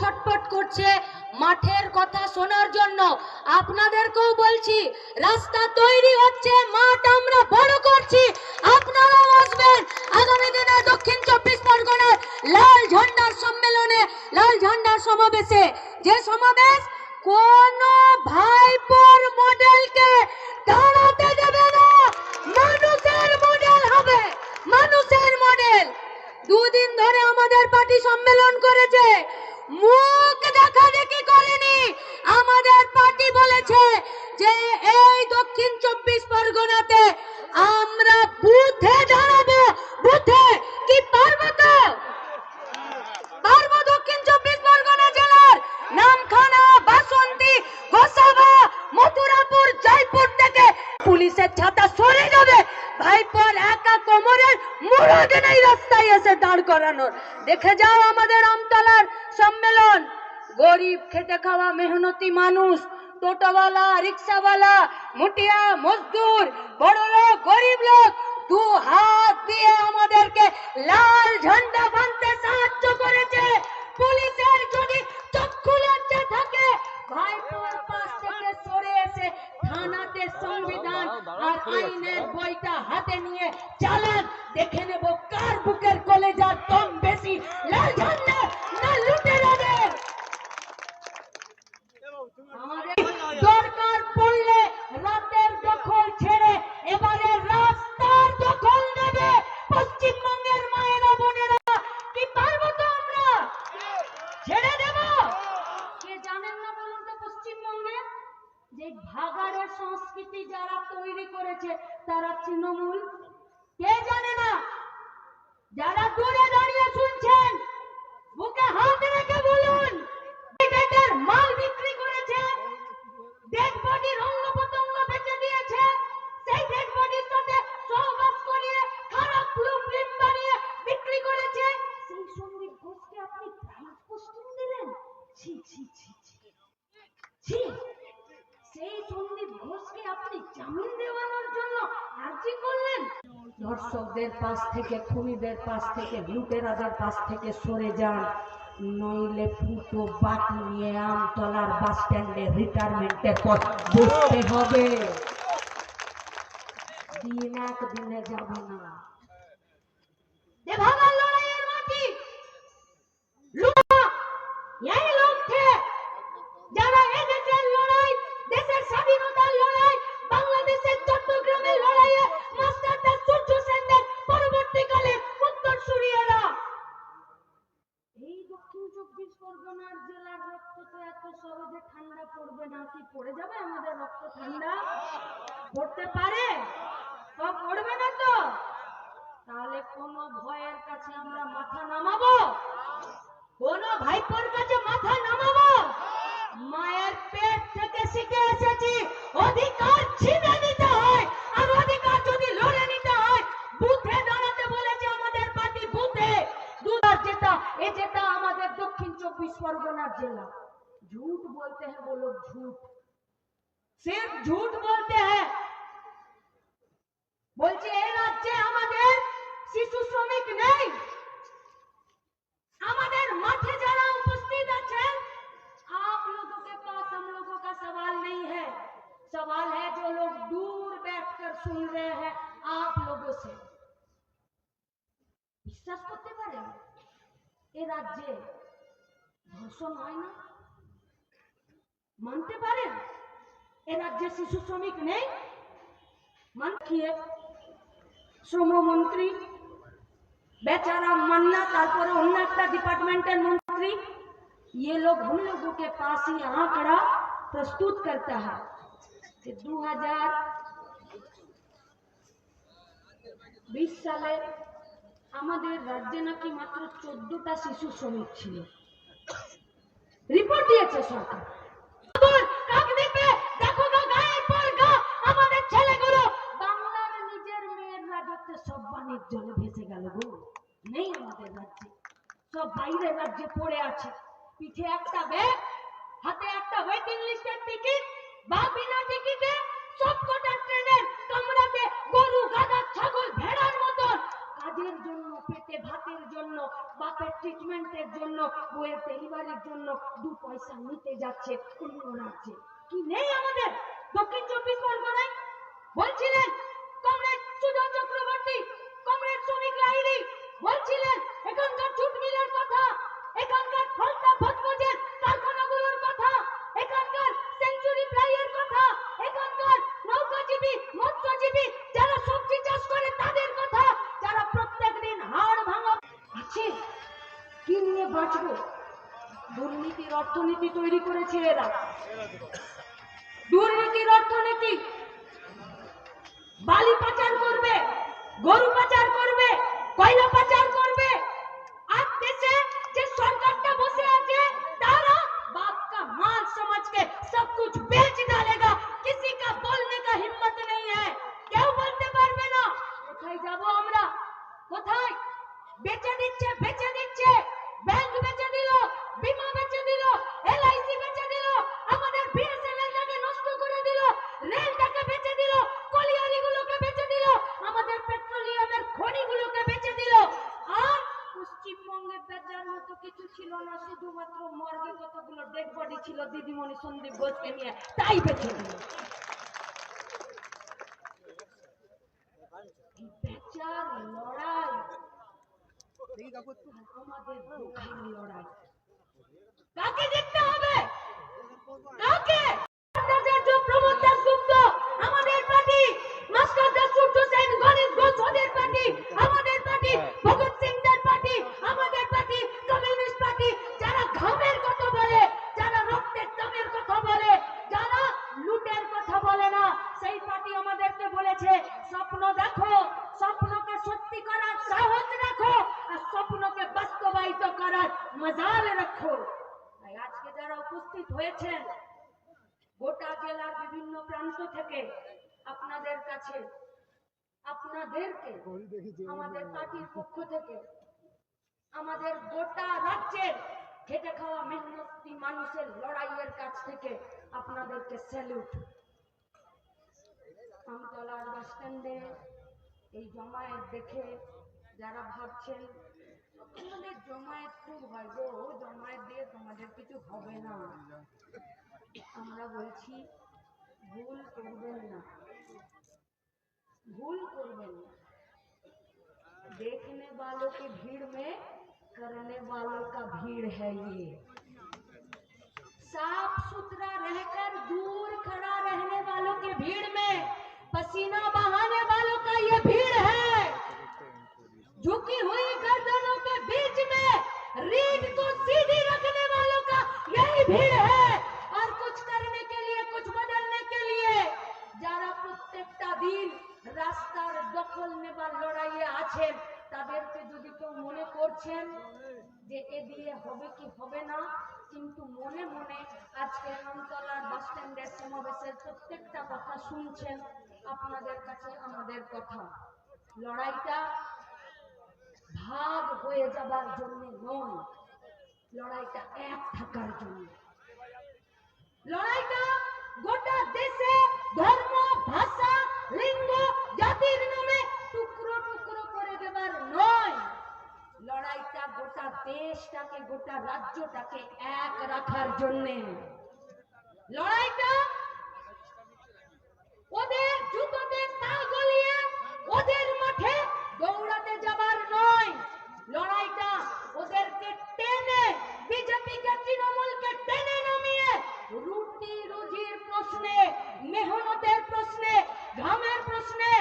ছটপট করছে মাঠের কথা শোনার জন্য। আপনাদেরকেও বলছি, রাস্তা তৈরি হচ্ছে, মাঠ আমরা বড় করছি। আপনারাও আসবেন। আগামী দিনে দক্ষিণ চব্বিশ পরগনার লাল ঝান্ডার সম্মেলনে, লাল ঝান্ডার সমাবেশে। যে সমাবেশ কোন ভাইপোর মডেলকে দাঁড়াতে দেবে না মানুষের মডেল হবে মানুষের মডেল দুদিন ধরে আমাদের পার্টি সম্মেলন করেছে মুখ দেখা দেখি করেনি আমাদের পার্টি বলেছে যে এই দক্ষিণ চব্বিশ পরগনাতে আমরা বুথে দাঁড়াবো বুথে কি পারব তো পারব দক্ষিণ চব্বিশ পরগনা জেলার নামখানা বাসন্তী গোসাবা মথুরাপুর জয়পুর থেকে পুলিশের ছাতা সরে যাবে ভাইপর একা কোমরের মুরদ নেই রাস্তায় এসে দাঁড় করানোর। দেখে যাও আমাদের আমতলার সম্মেলন। গরিব খেটে খাওয়া মেহনতি মানুষ, টোটোওয়ালা, রিক্সাওয়ালা মুটিয়া মজদুর, বড় লোক, গরিব লোক, দু হাত দিয়ে আমাদেরকে লাল ঝান্ডা বাঁধতে সাহায্য করেছে। পুলিশের যদি চক্ষু লজ্জা থাকে, ভাইপোর পাশ থেকে সরে এসে থানাতে সংবিধান আর আইনের বইটা হাতে নিয়ে চালান। দেখে নেব কার বুকের কলেজার দম বেশি লাল ঝান্ডা না লুটেরাদের আমাদের দরকার পড়লে রাতের দখল ছেড়ে এবারে রাস্তার দখল নেবে পশ্চিমবঙ্গের মায়েরা বোনেরা কি পারব তো আমরা ছেড়ে দেব কে জানেন না বলুন তো পশ্চিমবঙ্গে যে ভাগাড়ের সংস্কৃতি যারা তৈরি করেছে তারা তৃণমূল। কে জানে না? যারা দূরে দাঁড়িয়ে শুনছেন, বুকে হাত রেখে বলুন মাল বিক্রি করেছে ডেড বডির প্রত্যঙ্গ বেচে দিয়েছে, সেই ডেড সাথে সহবাস করিয়ে, খারাপ ব্লু বানিয়ে বিক্রি করেছে। সেই সন্দীপ ঘোষকে আপনি প্রাইজ পোস্টিং দিলেন? ছি ছি ছি। ছি, সেই সন্দীপ আপনি জামিন দেওয়ানোর জন্য আর্জি করলেন? দর্শকদের পাশ থেকে, খুনিদের পাশ থেকে লুটেরাদের পাশ থেকে সরে যান। নইলে ফুটো বাটি নিয়ে আমতলার বাস স্ট্যান্ডে রিটায়ারমেন্টের পথ বসতে হবে। দিন এক দিনে যাবে না দেভাগার লড়াইয়ের মাটি লুটা এই লোক थे যারা এই দেশের লড়াই দেশের স্বাধীনতার লড়াই বাংলাদেশের চট্টগ্রামের লড়াইয়ে মাস্টারদা সূর্য সেনদের পরবর্তীকালে উত্তরসূরিয়েরা এই দক্ষিণ চব্বিশ পরগনার জেলার রক্ত এত সহজে ঠান্ডা পড়বে না, কি পড়ে যাবে আমাদের রক্ত ঠান্ডা? পড়তে পারে? পড়বে না তো। তাহলে কোন ভয়ের কাছে আমরা মাথা নামাবো? কোন ভাইপোর কাছে মাথা নামাবো? মায়ের পেট থেকে শিখে এসেছি, অধিকার ছিনে झूठ सिर्फ झूठ बोलते हैं বলছে এই রাজ্যে আমাদের শিশু শ্রমিক নেই আমাদের মাঠে যারা उपस्थित আছেন आप लोगों के पास हम लोगों का सवाल नहीं है सवाल है जो लोग दूर बैठकर सुन रहे हैं आप लोगों से বিশ্বাস করতে পারেন এ রাজ্যে ধর্ষণ হয় না মানতে পারেন এ রাজ্যে শিশু শ্রমিক নেই মান খেয়ে শ্রমমন্ত্রী बेचारा मन्ना तारपरे অন্য একটা डिपार्टमेंटल मंत्री ये लोग हम लोगों के पास ही आंकड़ा प्रस्तुत करता है कि 2020 সালে আমাদের রাজ্যে নাকি মাত্র চোদ্দটা শিশু শ্রমিক ছিল রিপোর্ট দিয়েছে সরকার বাণিজ্য জলে ভেসে গেল গো। নেই আমাদের রাজ্যে। সব বাইরের রাজ্যে পড়ে আছে। পিঠে একটা ব্যাগ, হাতে একটা ওয়েটিং লিস্টের টিকিট বা বিনা টিকিটে সব কটা ট্রেনের কামরাতে গরু, গাধা, ছাগল ভেড়ার মতন। কাজের জন্য, পেটে ভাতের জন্য, বাপের ট্রিটমেন্টের জন্য বইয়ের ডেলিভারির জন্য দু পয়সা নিতে যাচ্ছে অন্য রাজ্যে। কি নেই আমাদের? দক্ষিণ চব্বিশ পরগনায় অর্থনীতি তৈরি করেছে এরা। দুর্নীতির অর্থনীতি। বালি পাচার করবে, গরু পাচার করবে, কয়লা পাচার করবে বেচার লড়াই। কাকে জিততে হবে? কাকে ভট্টাচার্য প্রমোদ দাশগুপ্ত আমাদের পার্টি মাস্টার দাস সূর্য সেন গণেশ ঘোষ ওদের পার্টি আমাদের পার্টি ভগৎ সিংদের পার্টি আমাদের পার্টি কমিউনিস্ট পার্টি যারা ঘামের কথা বলে যারা রক্তের দামের কথা বলে যারা লুটের কথা বলে না সেই পার্টি আমাদেরকে বলেছে স্বপ্ন দেখো স্বপ্নকে সত্যি করার সাহস রাখো আর স্বপ্নকে বাস্তবায়িত করার মজাল রাখো তাই আজকে যারা উপস্থিত হয়েছেন গোটা জেলার বিভিন্ন প্রান্ত থেকে আপনাদের কাছে আপনাদেরকে আমাদের পার্টির পক্ষ থেকে আমাদের গোটা রাজ্যের খেটে খাওয়া মেহনতি মানুষের লড়াইয়ের কাছ থেকে আপনাদেরকে স্যালুট আমতলার বাস স্ট্যান্ডে এই জমায়েত দেখে যারা ভাবছেন আমাদের জমায়েত খুব হয় গো জমায়েত দিয়ে তোমাদের কিছু হবে না। আমরা বলছি ভুল করবেন না। भूल করবেন देखने वालों की भीड़ में करने वालों का भीड़ है ये। साफ़ सुथरा रहकर दूर खड़ा रहने वालों की भीड़ में, पसीना बहाने কিন্তু মনে মনে আজকে আমতলার বাস স্ট্যান্ডের সমাবেশের প্রত্যেকটা কথা শুনছেন আপনাদের কাছে আমাদের কথা। লড়াইটা ভাগ হয়ে যাবার জন্য নয়, লড়াইটা এক থাকার জন্য। লড়াইটা গোটা দেশে ধর্ম, ভাষা, লিঙ্গ দেশটাকে গোটা রাজ্যটাকে এক রাখার জন্যে। লড়াইটা ওদের জুতোতে পা গলিয়ে ওদের মাঠে দৌড়াতে যাবার নয়। লড়াইটা ওদেরকে টেনে, বিজেপিকে, তৃণমূলকে টেনে নামিয়ে রুটি রুজির প্রশ্নে, মেহনতের প্রশ্নে, ঘামের প্রশ্নে,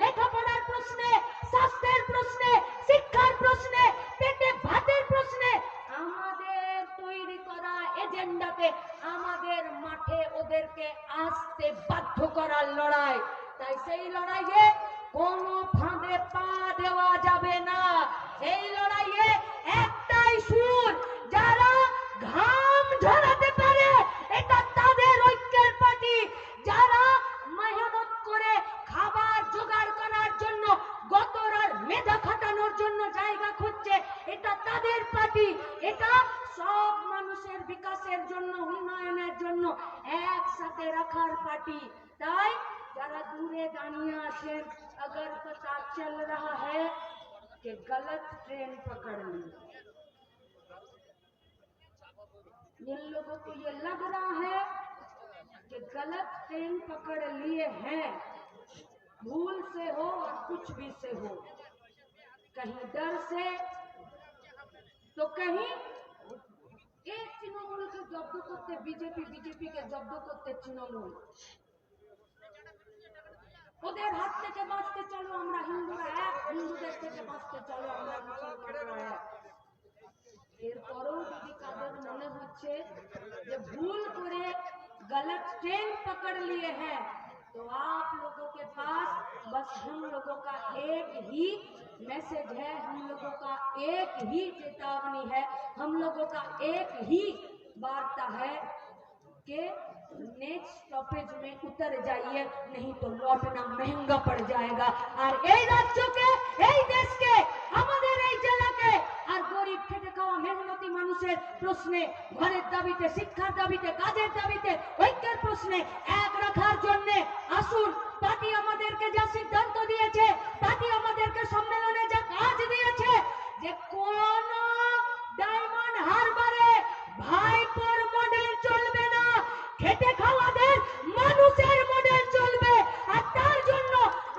লেখাপড়ার প্রশ্নে, স্বাস্থ্যের প্রশ্নে শিক্ষার প্রশ্নে পেটে ভাতের প্রশ্নে আমাদের তৈরি করা এজেন্ডাতে আমাদের মাঠে ওদেরকে আসতে বাধ্য করার লড়াই। তাই সেই লড়াইয়ে বিকাশের জন্য উন্নয়নের জন্য একসাথে রাখার পার্টি তাই যারা দূরে দাঁড়িয়ে আছেন अगर पता चल रहा है कि गलत ट्रेन पकड़ ली इन लोगों को ये लग रहा है कि गलत ट्रेन पकड़ लिए हैं भूल से हो और कुछ भी से हो कहीं डर से तो कहीं এই তৃণমূলকে জব্দ করতে বিজেপি বিজেপিকে জব্দ করতে তৃণমূল ওদের হাত থেকে বাঁচতে চলো আমরা হিন্দুরা এক হিন্দুদের থেকে বাঁচতে চলো আমরা মুসলমানরা এক এরপরেও যদি কাদের মনে হচ্ছে যে ভুল করে गलत ट्रेन पकड़ लिए हैं तो आप लोगों के पास बस हम लोगों का एक ही मैसेज है, हम लोगों का एक ही चेतावनी है, हम लोगों का एक ही वार्ता है कि नेक्स्ट स्टॉपेज में उतर जाइए, नहीं तो लौटना महँगा पड़ जाएगा। और ये राज्यों के প্রশ্নে, ঘরের দাবিতে, শিক্ষার দাবিতে, কাজের দাবিতে, ঐক্যের প্রশ্নে এক রাখার জন্য আসুন। পার্টি আমাদেরকে যা সিদ্ধান্ত দিয়েছে, পার্টি আমাদেরকে সম্মেলনে যা কাজ দিয়েছে, যে কোন ডায়মন্ড হারবারে ভাইপোর মডেল চলবে না খেটে খাওয়াদের মানুষের মডেল চলবে আর তার জন্য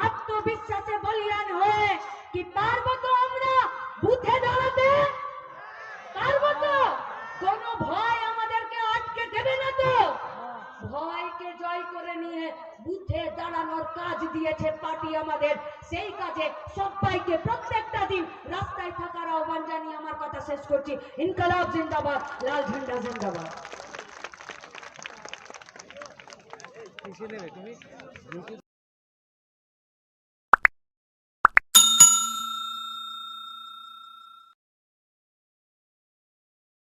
আত্মবিশ্বাসে বলিয়ান হয়ে কি পারব তো আমরা বুথে দাঁড়াতে পারব তো কোন ভয় আমাদেরকে আটকে দেবে না তো ভয়কে জয় করে নিয়ে বুথে দাঁড়ানোর কাজ দিয়েছে পার্টি আমাদের সেই কাজে সবাইকে প্রত্যেকটা দিন রাস্তায় থাকার আহ্বান জানিয়ে আমার কথা শেষ করছি। ইনকালাব জিন্দাবাদ, লাল ঝান্ডা জিন্দাবাদ।